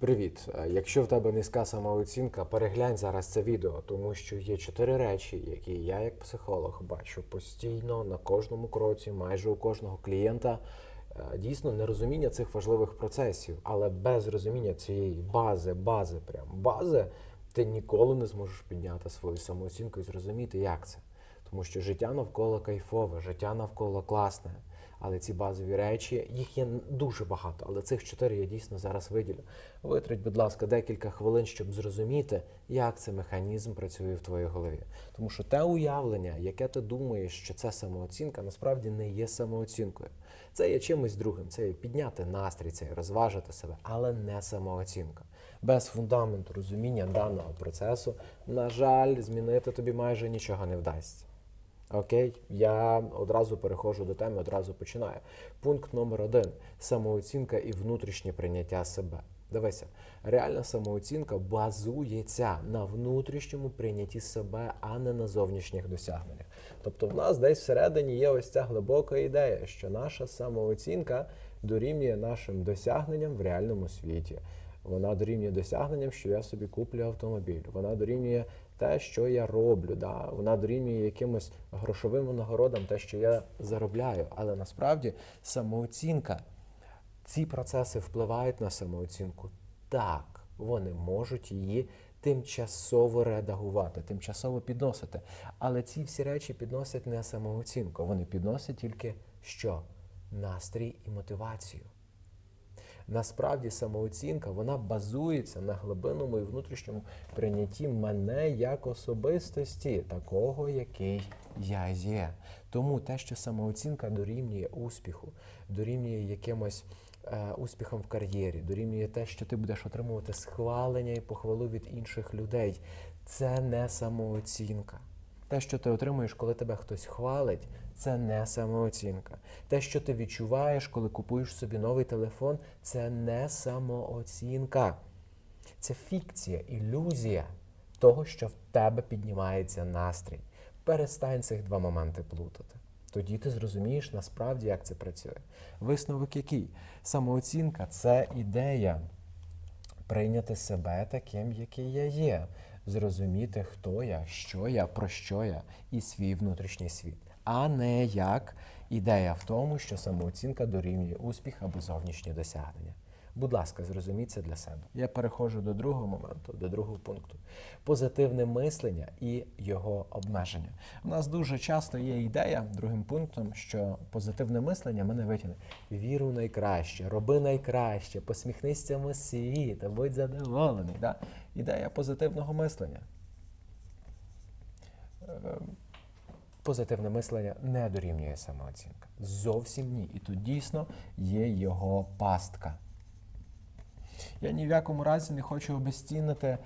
Привіт! Е, Якщо в тебе низька самооцінка, переглянь зараз це відео, тому що є чотири речі, які я, як психолог, бачу постійно на кожному кроці, майже у кожного клієнта. Е, Дійсно, нерозуміння цих важливих процесів, але без розуміння цієї бази, бази, прям бази, ти ніколи не зможеш підняти свою самооцінку і зрозуміти, як це. Тому що життя навколо кайфове, життя навколо класне. Але ці базові речі, їх є дуже багато, але цих чотири я дійсно зараз виділю. Витрать, будь ласка, декілька хвилин, щоб зрозуміти, як цей механізм працює в твоїй голові. Тому що те уявлення, яке ти думаєш, що це самооцінка, насправді не є самооцінкою. Це є чимось другим. Це є підняти настрій, це є розважити себе, але не самооцінка. Без фундаменту розуміння даного процесу, на жаль, змінити тобі майже нічого не вдасться. Окей, я одразу переходжу до теми, одразу починаю. Пункт номер один: самооцінка і внутрішнє прийняття себе. Дивися, реальна самооцінка базується на внутрішньому прийнятті себе, а не на зовнішніх досягненнях. Тобто, в нас десь всередині є ось ця глибока ідея, що наша самооцінка дорівнює нашим досягненням в реальному світі. Вона дорівнює досягненням, що я собі куплю автомобіль. Вона дорівнює те, що я роблю. Да? Вона дорівнює якимось грошовим нагородам, те, що я заробляю. Але насправді самооцінка, ці процеси впливають на самооцінку. Так, вони можуть її тимчасово редагувати, тимчасово підносити. Але ці всі речі підносять не самооцінку. Вони підносять тільки що? Настрій і мотивацію. Насправді самооцінка вона базується на глибинному і внутрішньому прийнятті мене як особистості, такого, який я є. Тому те, що самооцінка дорівнює успіху, дорівнює якимось е, успіхам в кар'єрі, дорівнює те, що ти будеш отримувати схвалення і похвалу від інших людей, це не самооцінка. Те, що ти отримуєш, коли тебе хтось хвалить, це не самооцінка. Те, що ти відчуваєш, коли купуєш собі новий телефон, це не самооцінка. Це фікція, ілюзія того, що в тебе піднімається настрій. Перестань цих два моменти плутати. Тоді ти зрозумієш насправді, як це працює. Висновок який? Самооцінка це ідея прийняти себе таким, який я є, зрозуміти, хто я, що я, про що я і свій внутрішній світ, а не як ідея в тому, що самооцінка дорівнює успіх або зовнішні досягнення. Будь ласка, зрозуміть для себе. Я переходжу до другого моменту, до другого пункту. Позитивне мислення і його обмеження. У нас дуже часто є ідея другим пунктом, що позитивне мислення мене витягне. Віру найкраще, роби найкраще, посміхнись цьому світу, будь задоволений. Да? Ідея позитивного мислення. Е, Позитивне мислення не дорівнює самооцінка. Зовсім ні. І тут дійсно є його пастка. Я ні в якому разі не хочу обезцінити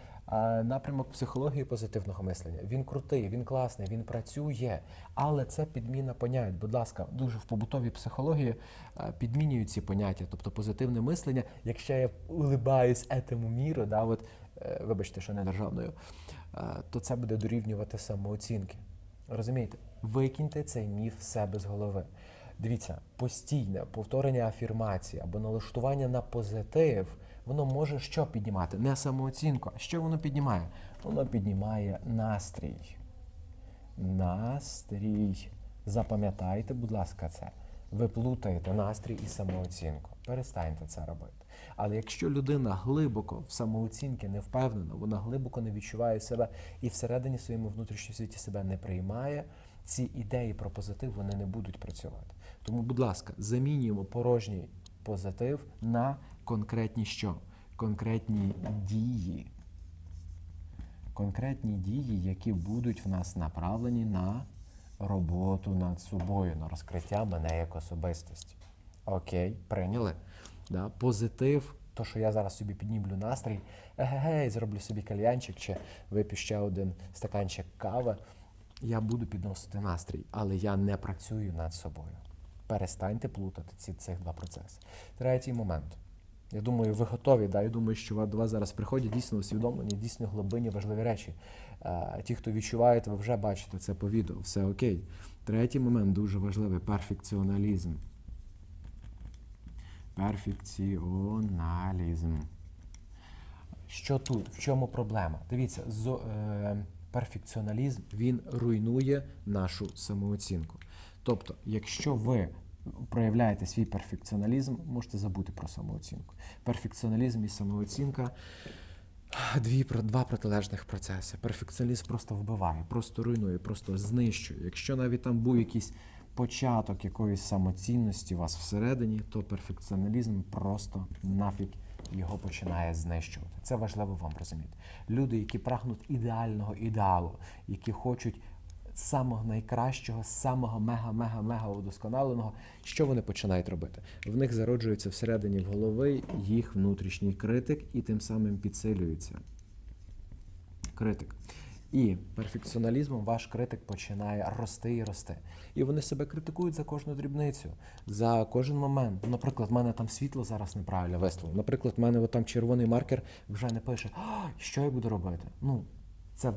напрямок психології позитивного мислення. Він крутий, він класний, він працює, але це підміна понять. Будь ласка, дуже в побутовій психології підмінюють ці поняття. Тобто позитивне мислення, якщо я улибаюсь етому міру, да, от, е, вибачте, що не державною, то це буде дорівнювати самооцінки. Розумієте? Викиньте цей міф себе з голови. Дивіться, постійне повторення афірмації або налаштування на позитив, воно може що піднімати? Не самооцінку. А що воно піднімає? Воно піднімає настрій. Настрій. Запам'ятайте, будь ласка, це. Ви плутаєте настрій і самооцінку. Перестаньте це робити. Але якщо людина глибоко в самооцінки не впевнена, вона глибоко не відчуває себе і всередині своєму внутрішньому світі себе не приймає, ці ідеї про позитив вони не будуть працювати. Тому, будь ласка, замінюємо порожній позитив на конкретні що? Конкретні дії. Конкретні дії, які будуть в нас направлені на роботу над собою, на розкриття мене як особистості. Окей, прийняли. Да? Позитив, то, що я зараз собі піднімлю настрій, егегей, зроблю собі кальянчик чи вип'ю ще один стаканчик кави, я буду підносити настрій, але я не працюю над собою. Перестаньте плутати ці цих два процеси. Третій момент. Я думаю, ви готові. Да? Я думаю, що до вас зараз приходять дійсно усвідомлені, дійсно глибинні важливі речі. Е, Ті, хто відчуваєте, ви вже бачите це по відео, все окей. Третій момент дуже важливий перфекціоналізм. Перфекціоналізм. Що тут? В чому проблема? Дивіться, зо, е, перфекціоналізм він руйнує нашу самооцінку. Тобто, якщо ви проявляєте свій перфекціоналізм, можете забути про самооцінку. Перфекціоналізм і самооцінка дві два протилежних процеси. Перфекціоналізм просто вбиває, просто руйнує, просто знищує. Якщо навіть там був якийсь початок якоїсь самоцінності у вас всередині, то перфекціоналізм просто нафіг його починає знищувати. Це важливо вам розуміти. Люди, які прагнуть ідеального ідеалу, які хочуть самого найкращого, самого мега-мега-мега удосконаленого, що вони починають робити? В них зароджується всередині в голови їх внутрішній критик і тим самим підсилюється критик. І перфекціоналізмом ваш критик починає рости і рости. І вони себе критикують за кожну дрібницю, за кожен момент. Наприклад, в мене там світло зараз неправильно висловлено. Наприклад, в мене от там червоний маркер вже не пише, що я буду робити. Ну, це,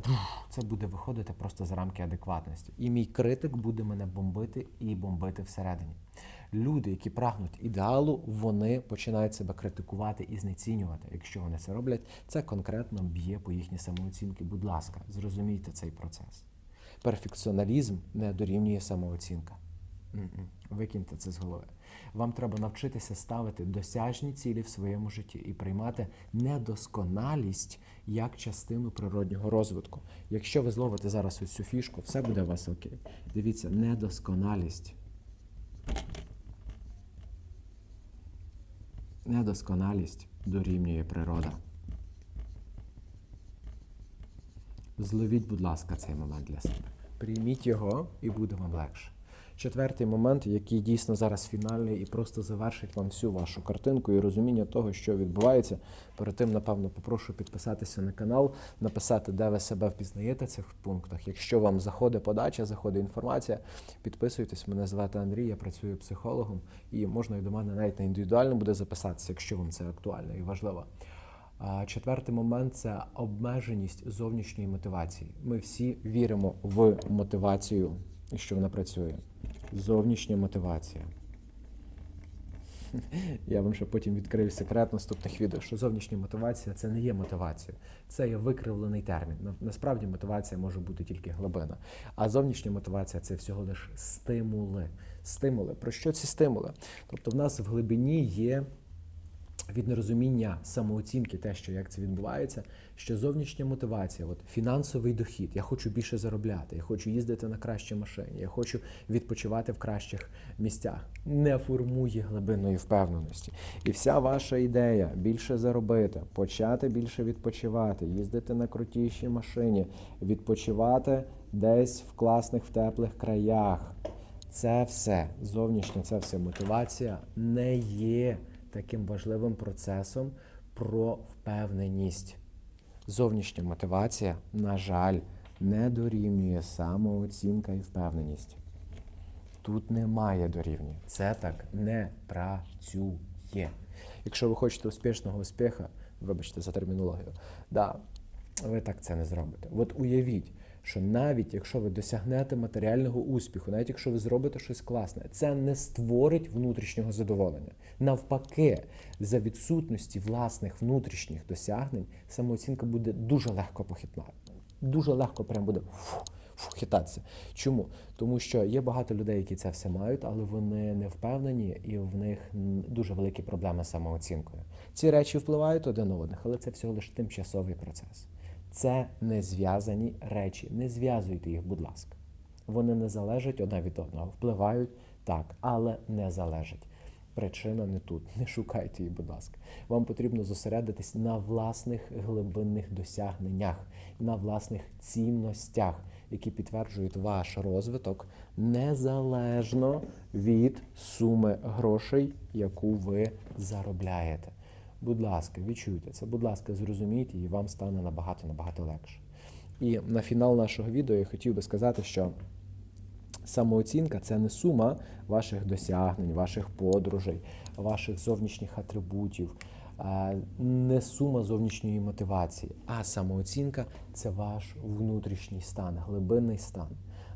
це буде виходити просто за рамки адекватності. І мій критик буде мене бомбити і бомбити всередині. Люди, які прагнуть ідеалу, вони починають себе критикувати і знецінювати. Якщо вони це роблять, це конкретно б'є по їхній самооцінки. Будь ласка, зрозумійте цей процес. Перфекціоналізм не дорівнює самооцінка. Викиньте це з голови. Вам треба навчитися ставити досяжні цілі в своєму житті і приймати недосконалість як частину природнього розвитку. Якщо ви зловите зараз ось цю фішку, все буде у вас окей. Дивіться, недосконалість. Недосконалість дорівнює природа. Зловіть, будь ласка, цей момент для себе. Прийміть його і буде вам легше. Четвертий момент, який дійсно зараз фінальний і просто завершить вам всю вашу картинку і розуміння того, що відбувається. Перед тим, напевно, попрошу підписатися на канал, написати, де ви себе впізнаєте в цих пунктах. Якщо вам заходить подача, заходить інформація, підписуйтесь. Мене звати Андрій, я працюю психологом, і можна і до мене навіть на індивідуально буде записатися, якщо вам це актуально і важливо. Четвертий момент це обмеженість зовнішньої мотивації. Ми всі віримо в мотивацію, що вона працює. Зовнішня мотивація. Я вам ще потім відкрию секрет наступних відео, що зовнішня мотивація це не є мотивація, це є викривлений термін. Насправді мотивація може бути тільки глибина. А зовнішня мотивація це всього лиш стимули. Стимули. Про що ці стимули? Тобто в нас в глибині є від нерозуміння самооцінки, те, що як це відбувається, що зовнішня мотивація, от фінансовий дохід, я хочу більше заробляти, я хочу їздити на кращій машині, я хочу відпочивати в кращих місцях, не формує глибинної впевненості. І вся ваша ідея більше заробити, почати більше відпочивати, їздити на крутішій машині, відпочивати десь в класних в теплих краях. Це все зовнішня, це все мотивація не є таким важливим процесом про впевненість. Зовнішня мотивація, на жаль, не дорівнює самооцінка і впевненість. Тут немає дорівнює. Це так не працює. Якщо ви хочете успішного успіха, вибачте за термінологію, да, ви так це не зробите. От уявіть, що навіть якщо ви досягнете матеріального успіху, навіть якщо ви зробите щось класне, це не створить внутрішнього задоволення. Навпаки, за відсутності власних внутрішніх досягнень самооцінка буде дуже легко похитна. Дуже легко прям буде фу, фу, хитатися. Чому? Тому що є багато людей, які це все мають, але вони не впевнені, і в них дуже великі проблеми з самооцінкою. Ці речі впливають один на одних, але це всього лише тимчасовий процес. Це не зв'язані речі. Не зв'язуйте їх, будь ласка. Вони не залежать одна від одного. Впливають так, але не залежать. Причина не тут. Не шукайте її, будь ласка. Вам потрібно зосередитись на власних глибинних досягненнях, на власних цінностях, які підтверджують ваш розвиток незалежно від суми грошей, яку ви заробляєте. Будь ласка, відчуйте це, будь ласка, зрозумійте, і вам стане набагато набагато легше. І на фінал нашого відео я хотів би сказати, що самооцінка це не сума ваших досягнень, ваших подорожей, ваших зовнішніх атрибутів, не сума зовнішньої мотивації, а самооцінка це ваш внутрішній стан, глибинний стан.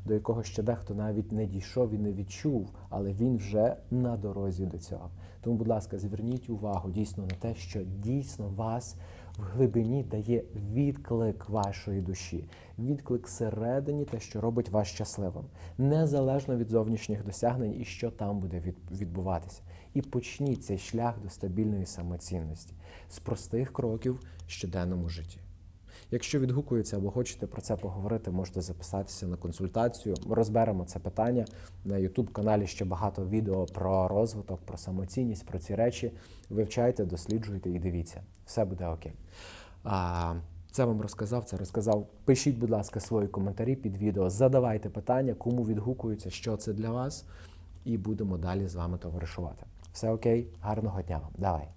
До якого ще дехто навіть не дійшов і не відчув, але він вже на дорозі до цього. Тому, будь ласка, зверніть увагу дійсно на те, що дійсно вас в глибині дає відклик вашої душі, відклик всередині, те, що робить вас щасливим, незалежно від зовнішніх досягнень і що там буде від- відбуватися. І почніть цей шлях до стабільної самоцінності з простих кроків в щоденному житті. Якщо відгукується або хочете про це поговорити, можете записатися на консультацію. Ми розберемо це питання на youtube каналі. Ще багато відео про розвиток, про самоцінність, про ці речі. Вивчайте, досліджуйте і дивіться. Все буде окей. Це вам розказав, це розказав. Пишіть, будь ласка, свої коментарі під відео, задавайте питання, кому відгукується, що це для вас, і будемо далі з вами товаришувати. Все окей, гарного дня вам. Давай.